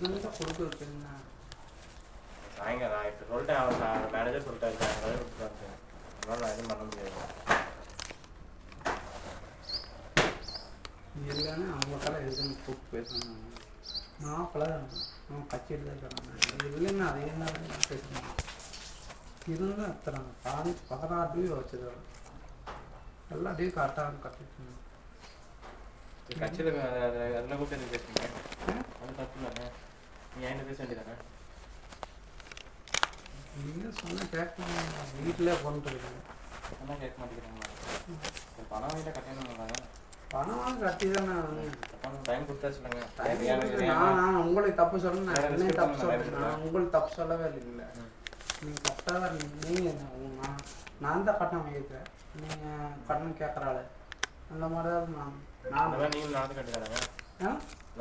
கொடுக்குறதுக்கு என்ன? சாயங்காலம் நான் இப்போ சொல்லிட்டேன் அவன் மேனேஜர் சொல்லிட்டாரு சாயங்காலம் விட்டுருவாங்க அதனால நான் எதுவும் பண்ண முடியாது. இல்லைன்னா அவங்களுக்கெல்லாம் எதுன்னு கூப்பிட்டு பேசணும் மாப்பிள்ள அவன் கட்சியில் தான் இருக்கிறாங்க இல்லைன்னா அது என்ன பேசணும் இருந்தால் அத்தனை பாதி பதினாறு டிவி வச்சுருக்காங்க. எல்லா டிவி கரெக்டாக கட்டிட்டு கட்சியில் அதில் கூப்பிட்டு பேசுறீங்க? தப்பு இல்லைங்க நீ என்கிட்ட பேச வேண்டியதானே நீங்கள் சொன்னால் வீட்டிலே கேட்க சரி, பணம் வாங்கிட்ட கட்டணும் பணம் கட்டி தானே டைம் கொடுத்து எனக்கு- நான் நான் உங்களை தப்பு சொல்ல நான் வேற என்னையும் respect தப்பு நான் உங்களுக்கு தப்பு சொல்லவே இல்லை ம். நீங்கள் கரெக்டாக தான் நீங்கள் நான் நான் தான் கட்டணம் வாங்கியிருக்கேன். நீங்கள் கட்டணம் கேட்குற ஆளு. அந்த மாதிரி தான் நான் நான் ஆ?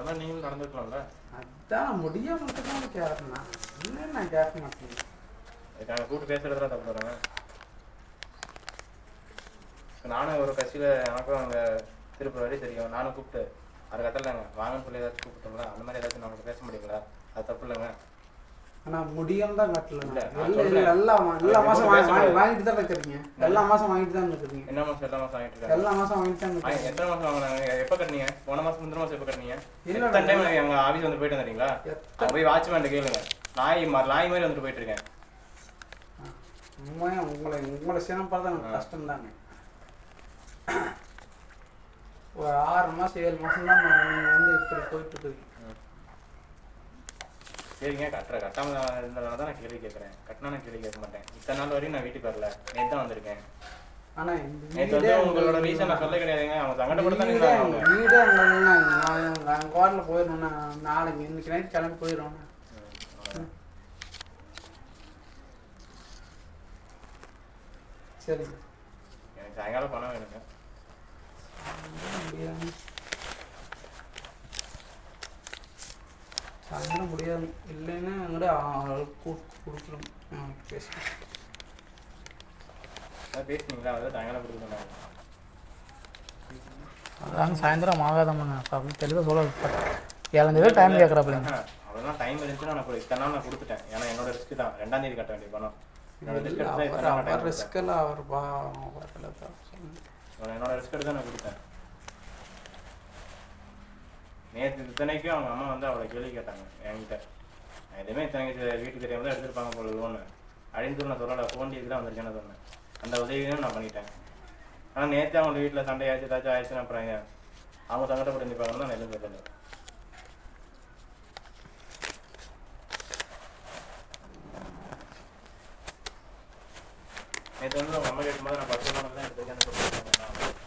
மாதிரி நீங்களும் நடந்துக்கலாம்ல? அதான் முடிய மட்டும் தான் நான் இல்லைன்னு நான் கேட்க மாட்டேன். இதுக்காக கூப்பிட்டு பேசுறதுல தப்பு வராங்க நானும் ஒரு கட்சியில் எனக்கும் அங்கே திருப்பூர் வரை தெரியும். நானும் கூப்பிட்டு அது கட்டலைங்க வாங்கன்னு சொல்லி ஏதாச்சும் கூப்பிட்டோம்ல அந்த மாதிரி ஏதாச்சும் நமக்கு பேச முடியுங்களா? அது தப்பு இல்லைங்க. ஆனால் முடியும் தான் கட்டல. எல்லா எல்லா பேசக்கூடாது? வாங்கிட்டு தான் இருக்கிறீங்க எல்லா மாதம் வாங்கிட்டு தான் இருக்கிறீங்க என்ன மாதம் எல்லா மாதம் வாங்கிட்டு எல்லா மாதம் வாங்கிட்டு தான் எத்தனை மாதம் வாங்கினாங்க எப்போ கட்டினீங்க? போன மாதம் முந்தின மாதம் எப்போ கட்டினீங்க? இல்ல, டைம் இல்ல. எங்கள் ஆஃபீஸ் வந்து போயிட்டு அங்கே போய் வாட்ச்மேன் கேளுங்க. நாய் மா- நாய் மாதிரி வந்துட்டு போயிட்டு இருக்கேன். உண்மையா உங்களை உங்களை சிரமப்படுறது எனக்கு. கஷ்டம் தாங்க ஒரு ஆறு மாதம் ஏழு மாதம் தான் நீங்கள் வந்து இப்படி போயிட்டு இருக்கீங்க சரிங்க கட்டுற கட்டாம இருந்ததுனால தான் நான் கேள்வி கேட்குறேன். கட்டினா நான் கேள்வி கேட்க மாட்டேன். இத்தனை நாள் வரையும் நான் வீட்டுக்கு வரல. நேற்று தான் வந்திருக்கேன். ஆனால் நேற்று வந்து உங்களோட ரீசன் நான் சொல்ல கிடையாதுங்க. அவங்க சங்கடப்பட்டு தான் வீடே நான் கோரில் போயிடணும்னா நாளைக்கு இன்னைக்கு நைட் கிளம்பி போயிடுவோம் ம், அவ்வளவுதான். சரி. எனக்கு சாயங்காலம் பணம் வேணுங்க. சாயந்தரம் முடியாது. இல்லைன்னா எங்கிட்ட கூப்பிட்டு கொடுக்குறோம் ஆ பேசுகிறேன் பேசுனீங்களா? அதான் சாயங்காலம் சொன்னாங்க. அதான் சாயந்தரம் ஆகாதம்மாங்க. அப்படின்னு தெளிவாக சொல்ல ஏழாந்தேதி டைம் கேட்குறாப்பிள்ளைங்க ஆஹா, அவ்வளவுதான். டைம் இருந்துச்சுன்னா நான் இத்தனை நாள் நான் கொடுத்துட்டேன். ஏன்னா என்னோட ரிஸ்க் தான். ரெண்டாம் தேதி கட்ட வேண்டிய பணம். என்னோட ரிஸ்க் எடுத்து தான் அவர் இத்தனை நாள் அவர் time ரிஸ்கெல்லாம் அவர் பா வரல தான் சொல்லுங்க கொடுத்தேன். என்னோட ரிஸ்க் எடுத்து தான் நான் கொடுத்தேன் நேற்று இத்தனைக்கும் அவங்க அம்மா வந்து அவளை கேள்வி கேட்டாங்க என்கிட்ட. நான் எதுவுமே இத்தனைக்கு வீட்டுக்கு தெரியாமல் தான் எடுத்துருப்பாங்க போல லோனு அப்படின்னு நான் சொல்லலை ஃபோன் டீக்கு தான் வந்திருக்கேன்னு சொன்னேன். அந்த உதவியும் நான் பண்ணிட்டேன். ஆனால் நேற்று அவங்க வீட்டில் சண்டையாச்சு ஏதாச்சும் ஆயிடுச்சுன்னா அப்புறம் அவங்க சங்கடப்பட்டு இருந்திருப்பாங்கன்னு நான் எதுவும் சொல்லலை. நேற்று வந்து அவங்க அம்மா கேட்கும்போது நான் பத்து லோன் தான் எடுத்துருக்கேன்னு சொல்லியிருக்காங்க